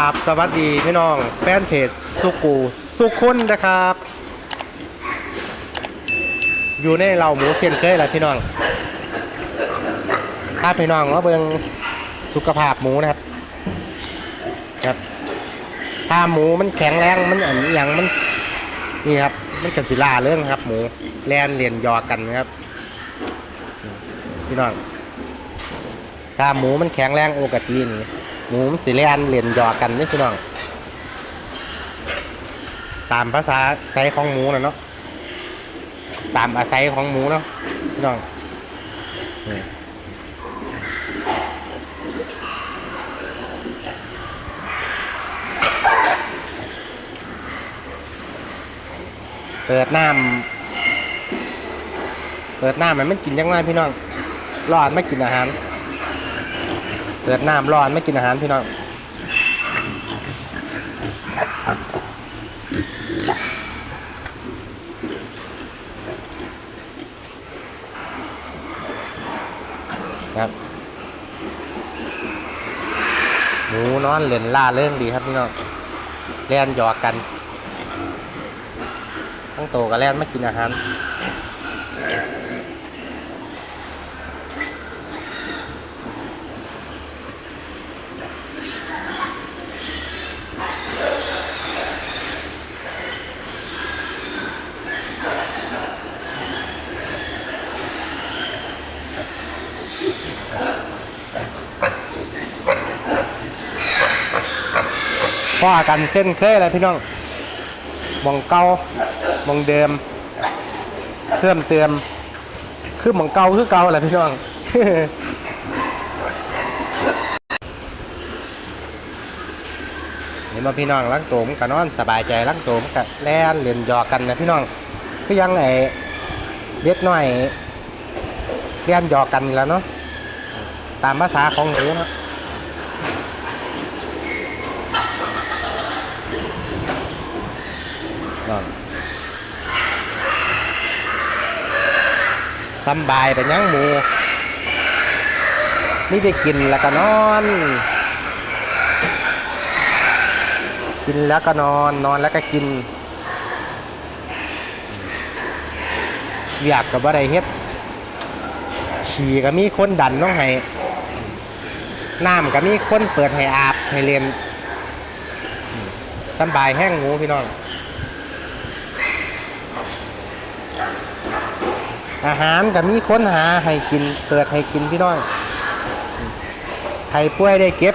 ราบสวัสดีพี่น้องแฟนเพจสุกูสุขุนนะครับ อยู่ในเราหมูเซียนเคยแหละพี่น้องถ้าพี่น้องว่าเบิงสุขภาพหมูนะครับครับ ถ้าหมูมันแข็งแรงมันอันอย่างมันนี่ครับ มันกระสิลาเรื่องครับ หมูแลนเลียนยอกันนะครับ พี่น้องถ้าหมูมันแข็งแรงโอกาตีนี่ หมูมันสิแลนเลียนยอกันนี่พี่น้อง ตามภาษาไซของหมูนะเนาะ ตามอาศัยของหมูเนาะพี่น้องเปิดน้ำเปิดน้ำมันมันกินยังไงพี่น้องรอดไม่กินอาหาร เปิดน้ำร้อนไม่กินอาหารพี่น้องครับหมูนอนเล่นล่าเรื่องดีครับพี่น้องเล่นหยอกกัน ทั้งโตกับเล่นไม่กินอาหาร ว่ากันเส้นเคยอะไรพี่น้องหมองเก่าหมองเดิมเพิ่มเติมคือหมองเก่าคือเก่าแหละพี่น้องเห็นว่าพี่น้องรักโตมกันนอนสบายใจรักโตมกับแล่นเล่นหยอกกันนะพี่น้องคือยังไงเล็กน้อยเล่นหยอกกันแล้วเนาะตามภาษาของหนูเนาะ สำบายไปยังหมูนี่ได้กินแล้วก็นอน กินแล้วก็นอนนอนแล้วก็กิน อยากกับอะไรเฮ็ดขี่ก็มีคนดันน้องให้น้ำก็มีคนเปิดให้อาบให้เรียนสบายแห้งหมูพี่น้อง อาหารก็มีค้นหาให้กินเปิดให้กินพี่น้องใครป่วยได้เก็บ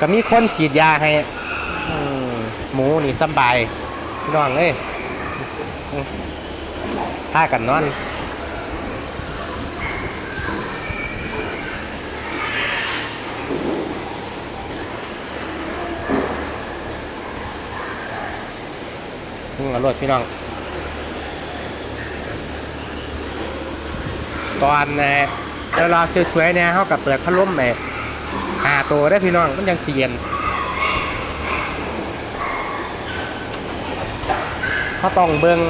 ก็มีคนฉีดยาให้หมูนี่สบายพี่น้องเอ้ยอืมพากันนอนพึ่งอรถพี่น้อง ตอนเวลาสวยๆเนี่ยเขากับเปิดพัดลมไปหาตัวได้พี่น้องมันยังเสียนเขาต้องเบิ่ง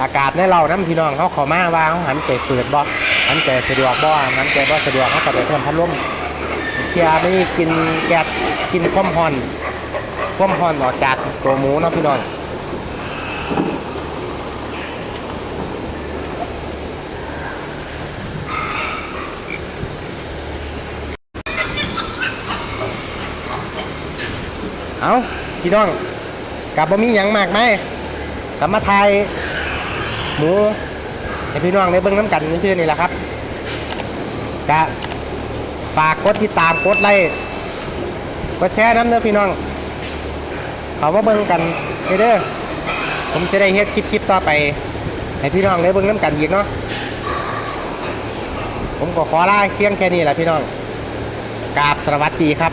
อากาศในเรานั่นพี่น้องเขาขอมาว่าเขาหันใจเปิดบ่หันใจสะดวกบ่หันใจบ่สะดวกเขาก็ไปเพิ่มพัดลมเชียร์ไม่กินแก๊สกินความร้อนความร้อนออกจากตัวหมูเนะพี่น้อง เอาพี่น้องกลับบ่มีหยังมากไหมกลับมาไทยหมูให้พี่น้องได้เบิ่งน้ำกันซื่อนี่แหละครับกะฝากกดติดตามกดไลค์กดแชร์น้ำเด้อพี่น้องเขามาเบิ่งกันเด้อผมจะได้เฮ็ดคลิปๆต่อไป ให้พี่น้องได้เบิ่งน้ำกันอีกเนาะผมก็ขอลาเพียงแค่นี้แหละพี่น้องกราบสวัสดีครับ